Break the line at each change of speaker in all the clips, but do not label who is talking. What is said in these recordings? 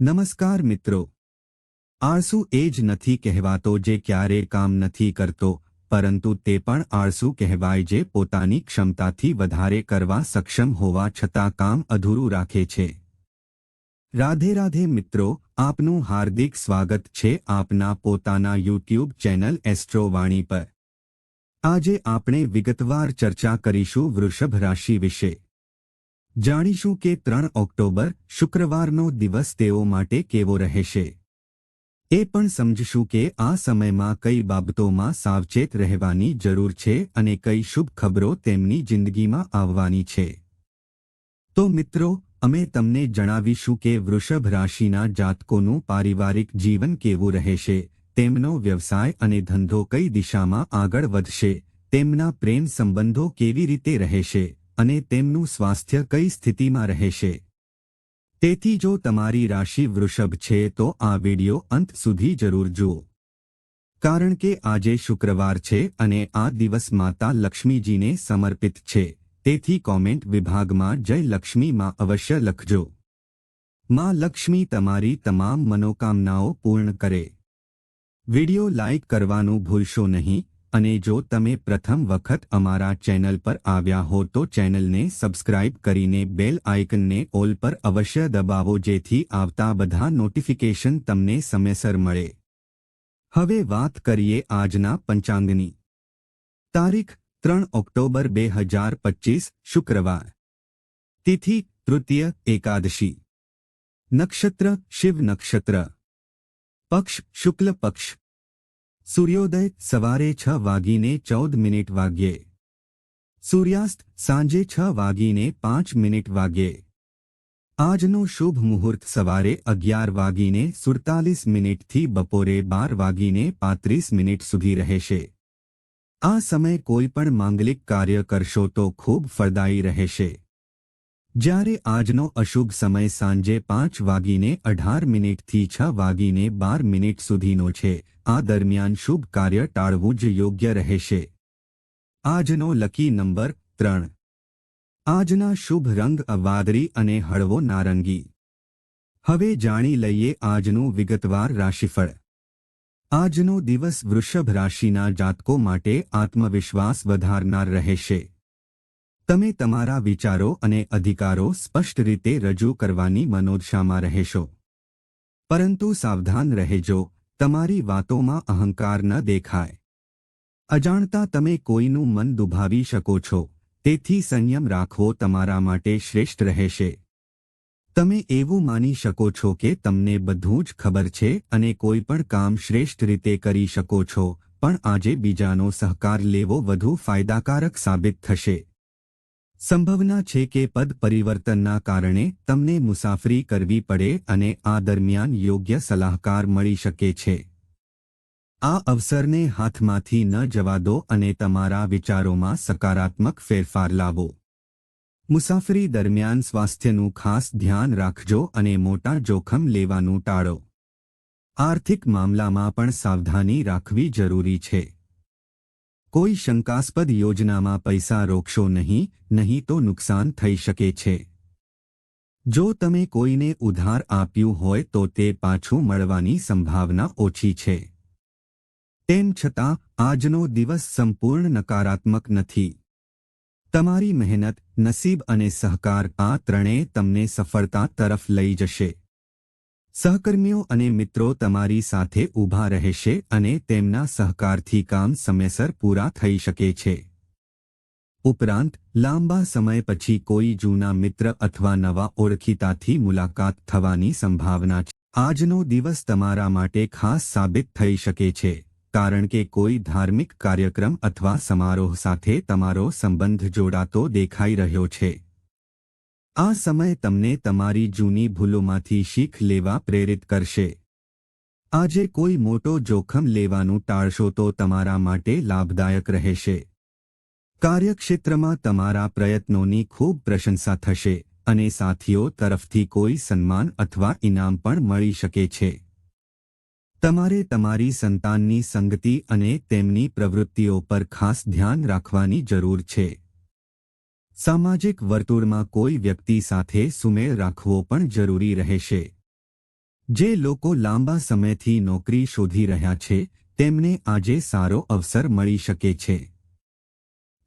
નમસ્કાર મિત્રો. આળસુ એ જ નથી કહેવાતો જે ક્યારે કામ નથી કરતો, પરંતુ તે પણ આળસુ કહેવાય જે પોતાની ક્ષમતાથી વધારે કરવા સક્ષમ હોવા છતાં કામ અધૂરું રાખે છે. રાધે રાધે મિત્રો, આપનું હાર્દિક સ્વાગત છે આપના પોતાના યુટ્યુબ ચેનલ એસ્ટ્રોવાણી પર. આજે આપણે વિગતવાર ચર્ચા કરીશું વૃષભ રાશિ વિશે. જાણીશું કે ત્રણ ઓક્ટોબર શુક્રવારનો દિવસ તેઓ માટે કેવો રહેશે. એ પણ સમજશું કે આ સમયમાં કઈ બાબતોમાં સાવચેત રહેવાની જરૂર છે અને કઈ શુભ ખબરો તેમની જિંદગીમાં આવવાની છે. તો મિત્રો, અમે તમને જણાવીશું કે વૃષભ રાશિના જાતકોનું પારિવારિક જીવન કેવું રહેશે, તેમનો વ્યવસાય અને ધંધો કઈ દિશામાં આગળ વધશે, તેમના પ્રેમ સંબંધો કેવી રીતે રહેશે અને તેમનું સ્વાસ્થ્ય કઈ સ્થિતિમાં રહેશે? તેથી જો તમારી રાશિ વૃષભ છે તો આ વિડિયો અંત સુધી જરૂર જુઓ. કારણ કે આજે શુક્રવાર છે અને આ દિવસ માતા લક્ષ્મીજીને સમર્પિત છે. તેથી કોમેન્ટ વિભાગમાં જય લક્ષ્મીમાં અવશ્ય લખજો. માં લક્ષ્મી તમારી તમામ મનોકામનાઓ પૂર્ણ કરે. વિડિયો લાઇક કરવાનું ભૂલશો નહીં. અને જો તમે પ્રથમ વખત અમારા ચેનલ પર આવ્યા હો તો ચેનલને સબસ્ક્રાઇબ કરીને બેલ આઇકનને ઓલ પર અવશ્ય દબાવો જેથી આવતા બધા નોટિફિકેશન તમને સમયસર મળે. હવે વાત કરીએ આજના પંચાંગની. તારીખ ત્રણ ઓક્ટોબર બે હજાર પચીસ, શુક્રવાર. તિથિ તૃતીય એકાદશી. નક્ષત્ર, શિવ નક્ષત્ર. પક્ષ, શુક્લ પક્ષ. સૂર્યોદય સવારે છ વાગીને ચૌદ મિનિટ વાગ્યે. સૂર્યાસ્ત સાંજે છ વાગીને પાંચ મિનિટ વાગ્યે. આજનો શુભ મુહૂર્ત સવારે અગિયાર વાગીને સુડતાલીસ મિનિટથી બપોરે બાર વાગીને પાંત્રીસ મિનિટ સુધી રહેશે. આ સમય કોઈ પણ માંગલિક કાર્ય કરશો તો ખૂબ ફળદાયી રહેશે. જ્યારે આજનો અશુભ સમય સાંજે પાંચ વાગીને અઢાર મિનિટથી છ વાગીને બાર મિનિટ સુધીનો છે, આ દરમિયાન શુભ કાર્ય ટાળવું જ યોગ્ય રહેશે. આજનો લકી નંબર ત્રણ. આજના શુભ રંગ વાદળી અને હળવો નારંગી. હવે જાણી લઈએ આજનું વિગતવાર રાશિફળ. આજનો દિવસ વૃષભ રાશિના જાતકો માટે આત્મવિશ્વાસ વધારનાર રહેશે. તમે તમારા વિચારો અને અધિકારો સ્પષ્ટ રીતે રજૂ કરવાની મનોદશામાં રહેશો. પરંતુ સાવધાન રહેજો, તમારી વાતોમાં અહંકાર ન દેખાય. અજાણતા તમે કોઈનું મન દુભાવી શકો છો, તેથી સંયમ રાખવો તમારા માટે શ્રેષ્ઠ રહેશે. તમે એવું માની શકો છો કે તમને બધું જ ખબર છે અને કોઈ પણ કામ શ્રેષ્ઠ રીતે કરી શકો છો, પણ આજે બીજાનો સહકાર લેવો વધુ ફાયદાકારક સાબિત થશે. સંભાવના છે કે પદ પરિવર્તનના કારણે તમને મુસાફરી કરવી પડે અને આ દરમિયાન યોગ્ય સલાહકાર મળી શકે છે. આ અવસરને હાથમાંથી ન જવા દો અને તમારા વિચારોમાં સકારાત્મક ફેરફાર લાવો. મુસાફરી દરમિયાન સ્વાસ્થ્યનું ખાસ ધ્યાન રાખજો અને મોટા જોખમ લેવાનું ટાળો. આર્થિક મામલામાં પણ સાવધાની રાખવી જરૂરી છે. કોઈ શંકાસ્પદ યોજનામાં પૈસા રોકશો નહીં નહીં તો નુકસાન થઈ શકે છે. જો તમે કોઈને ઉધાર આપ્યું હોય તો તે પાછું મળવાની સંભાવના ઓછી છે. તેમ છતાં, આજનો દિવસ સંપૂર્ણ નકારાત્મક નથી. તમારી મહેનત, નસીબ અને સહકાર આ ત્રણેય તમને સફળતા તરફ લઈ જશે. સહકર્મીઓ અને મિત્રો તમારી સાથે ઊભા રહેશે અને તેમના સહકારથી કામ સમયસર પૂરા થઈ શકે છે. ઉપરાંત, લાંબા સમય પછી કોઈ જૂના મિત્ર અથવા નવા ઓળખીતાથી મુલાકાત થવાની સંભાવના છે. આજનો દિવસ તમારા માટે ખાસ સાબિત થઈ શકે છે, કારણ કે કોઈ ધાર્મિક કાર્યક્રમ અથવા સમારોહ સાથે તમારો સંબંધ જોડાતો દેખાઈ રહ્યો છે. આ સમય તમને તમારી જૂની ભૂલોમાંથી શીખ લેવા પ્રેરિત કરશે. આજે કોઈ મોટો જોખમ લેવાનું ટાળશો તો તમારા માટે લાભદાયક રહેશે. કાર્યક્ષેત્રમાં તમારા પ્રયત્નોની ખૂબ પ્રશંસા થશે અને સાથીઓ તરફથી કોઈ સન્માન અથવા ઇનામ પણ મળી શકે છે. તમારે તમારી સંતાનની સંગતિ અને તેમની પ્રવૃત્તિઓ પર ખાસ ધ્યાન રાખવાની જરૂર છે. સામાજિક વર્તુળમાં કોઈ વ્યક્તિ સાથે સુમેળ રાખવો પણ જરૂરી રહેશે. જે લોકો લાંબા સમયથી નોકરી શોધી રહ્યા છે, તેમને આજે સારો અવસર મળી શકે છે.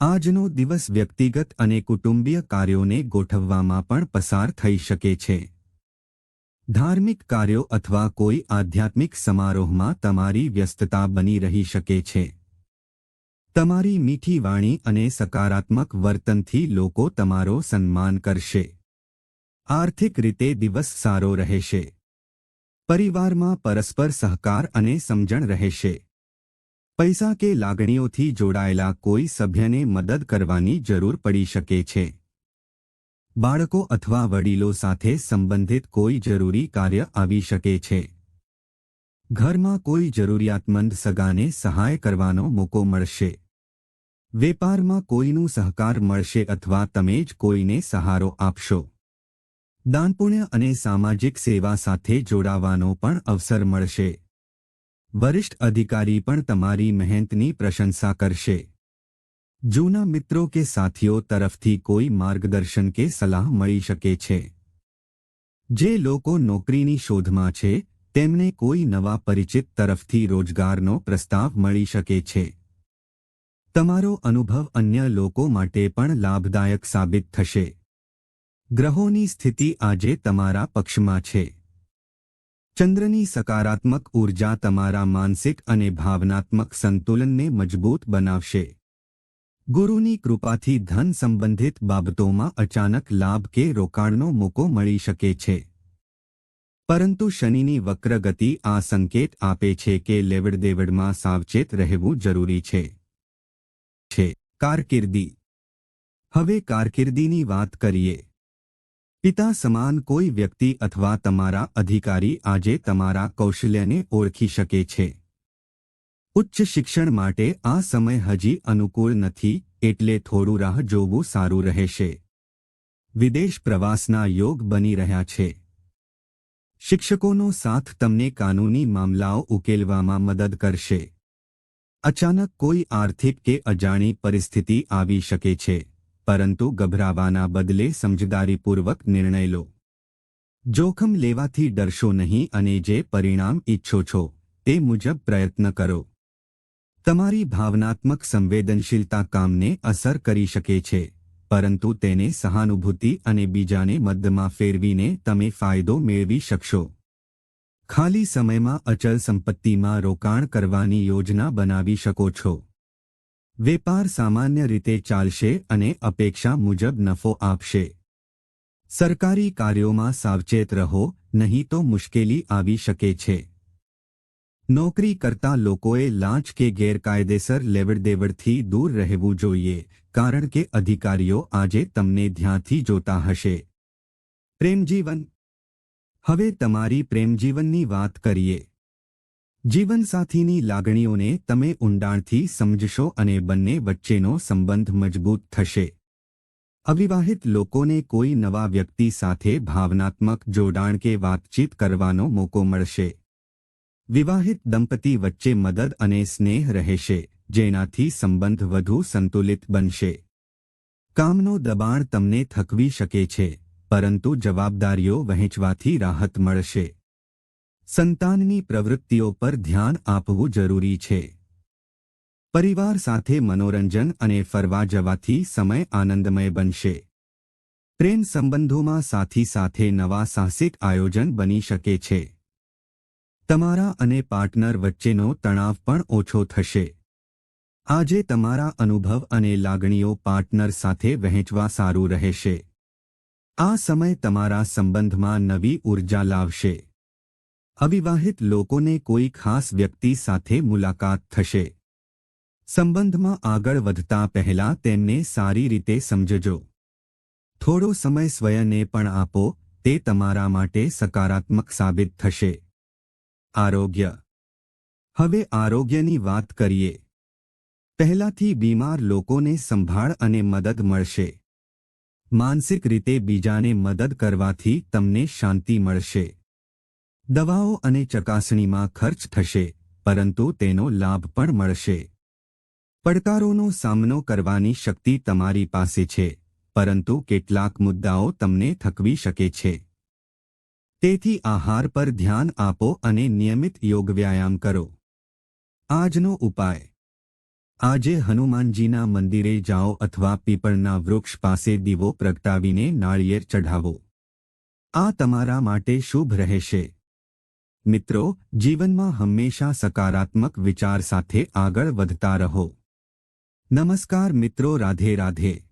આજનો દિવસ વ્યક્તિગત અને કુટુંબીય કાર્યોને ગોઠવવામાં પણ પસાર થઈ શકે છે. ધાર્મિક કાર્યો અથવા કોઈ આધ્યાત્મિક સમારોહમાં તમારી વ્યસ્તતા બની રહી શકે છે. તમારી મીઠી વાણી અને સકારાત્મક વર્તનથી લોકો તમારો સન્માન કરશે. આર્થિક રીતે દિવસ સારો રહેશે. પરિવારમાં પરસ્પર સહકાર અને સમજણ રહેશે. પૈસા કે લાગણીઓથી જોડાયેલા કોઈ સભ્યને મદદ કરવાની જરૂર પડી શકે છે. બાળકો અથવા વડીલો સાથે સંબંધિત કોઈ જરૂરી કાર્ય આવી શકે છે. ઘરમાં કોઈ જરૂરિયાતમંદ સગાને સહાય કરવાનો મોકો મળશે. વેપારમાં કોઈનું સહકાર મળશે અથવા તમે જ કોઈને સહારો આપશો. દાનપુણ્ય અને સામાજિક સેવા સાથે જોડાવાનો પણ અવસર મળશે. વરિષ્ઠ અધિકારી પણ તમારી મહેનતની પ્રશંસા કરશે. જૂના મિત્રો કે સાથીઓ તરફથી કોઈ માર્ગદર્શન કે સલાહ મળી શકે છે. જે લોકો નોકરીની શોધમાં છે તેમને કોઈ નવા પરિચિત તરફથી રોજગારનો પ્રસ્તાવ મળી શકે છે. તમારો અનુભવ અન્ય લોકો માટે પણ લાભદાયક સાબિત થશે. ગ્રહોની સ્થિતિ આજે તમારા પક્ષમાં છે. ચંદ્રની સકારાત્મક ઊર્જા તમારા માનસિક અને ભાવનાત્મક સંતુલનને મજબૂત બનાવશે. ગુરુની કૃપાથી ધન સંબંધિત બાબતોમાં અચાનક લાભ કે રોકાણનો મોકો મળી શકે છે. પરંતુ શનિની વક્રગતિ આ સંકેત આપે છે કે લેવડદેવડમાં સાવચેત રહેવું જરૂરી છે. છે. કારકિર્દી. હવે કારકિર્દીની વાત કરીએ. પિતા સમાન કોઈ વ્યક્તિ અથવા તમારા અધિકારી આજે તમારા કૌશલ્યને ઓળખી શકે છે. ઉચ્ચ શિક્ષણ માટે આ સમય હજી અનુકૂળ નથી, એટલે થોડું રાહ જોવું સારું રહેશે. વિદેશ પ્રવાસના યોગ બની રહ્યા છે. શિક્ષકોનો સાથ તમને કાનૂની મામલાઓ ઉકેલવામાં મદદ કરશે. અચાનક કોઈ આર્થિક કે અજાણી પરિસ્થિતિ આવી શકે છે, પરંતુ ગભરાવાના બદલે સમજદારીપૂર્વક નિર્ણય લો. જોખમ લેવાથી ડરશો નહીં અને જે પરિણામ ઈચ્છો છો, તે મુજબ પ્રયત્ન કરો. તમારી ભાવનાત્મક સંવેદનશીલતા કામને અસર કરી શકે છે. પરંતુ તેને સહાનુભૂતિ અને બીજાને મદ્દમાં ફેરવીને તમે ફાયદો મેળવી શકશો. ખાલી સમયમાં અચલ સંપત્તિમાં રોકાણ કરવાની યોજના બનાવી શકો છો. વેપાર સામાન્ય રીતે ચાલશે અને અપેક્ષા મુજબ નફો આપશે. સરકારી કાર્યોમાં સાવચેત રહો, નહીં તો મુશ્કેલી આવી શકે છે. નોકરી કરતા લોકોએ લાંચ કે ગેરકાયદેસર લેવડદેવડથી દૂર રહેવું જોઈએ, કારણ કે અધિકારીઓ આજે તમને ધ્યાનથી જોતા હશે. પ્રેમજીવન. હવે તમારી પ્રેમજીવનની વાત કરીએ. જીવનસાથીની લાગણીઓને તમે ઊંડાણથી સમજશો અને બંને વચ્ચેનો સંબંધ મજબૂત થશે. અવિવાહિત લોકોને કોઈ નવા વ્યક્તિ સાથે ભાવનાત્મક જોડાણ કે વાતચીત કરવાનો મોકો મળશે. વિવાહિત દંપતી વચ્ચે મદદ અને સ્નેહ રહેશે, જેનાથી સંબંધ વધુ સંતુલિત બનશે. કામનો દબાણ તમને થકવી શકે છે, પરંતુ જવાબદારીઓ વહેંચવાથી રાહત મળશે. સંતાનની પ્રવૃત્તિઓ પર ધ્યાન આપવું જરૂરી છે. પરિવાર સાથે મનોરંજન અને ફરવા જવાથી સમય આનંદમય બનશે. પ્રેમ સંબંધોમાં સાથી સાથે નવા સાહસિક આયોજન બની શકે છે. તમારા અને પાર્ટનર વચ્ચેનો તણાવ પણ ઓછો થશે. આજે તમારા અનુભવ અને લાગણીઓ પાર્ટનર સાથે વહેંચવા સારું રહેશે. આ સમય તમારા સંબંધમાં નવી ઊર્જા લાવશે. અવિવાહિત લોકોને કોઈ ખાસ વ્યક્તિ સાથે મુલાકાત થશે. સંબંધમાં આગળ વધતા પહેલા તેમને સારી રીતે સમજજો. થોડો સમય સ્વયંને પણ આપો, તે તમારા માટે સકારાત્મક સાબિત થશે. આરોગ્ય. હવે આરોગ્યની વાત કરીએ. પહેલાથી બીમાર લોકોને સંભાળ અને મદદ મળશે. માનસિક રીતે બીજાને મદદ કરવાથી તમને શાંતિ મળશે. દવાઓ અને ચકાસણીમાં ખર્ચ થશે, પરંતુ તેનો લાભ પણ મળશે. પડકારોનો સામનો કરવાની શક્તિ તમારી પાસે છે, પરંતુ કેટલાક મુદ્દાઓ તમને થકવી શકે છે. તેથી આહાર પર ધ્યાન આપો અને નિયમિત યોગ વ્યાયામ કરો. આજનો ઉપાય. આજે હનુમાનજીના મંદિરે જાઓ અથવા પીપળના વૃક્ષ પાસે દીવો પ્રગટાવીને નાળિયેર ચઢાવો. આ તમારા માટે શુભ રહેશે. મિત્રો, જીવનમાં હંમેશા સકારાત્મક વિચાર સાથે આગળ વધતા રહો. નમસ્કાર મિત્રો રાધે રાધે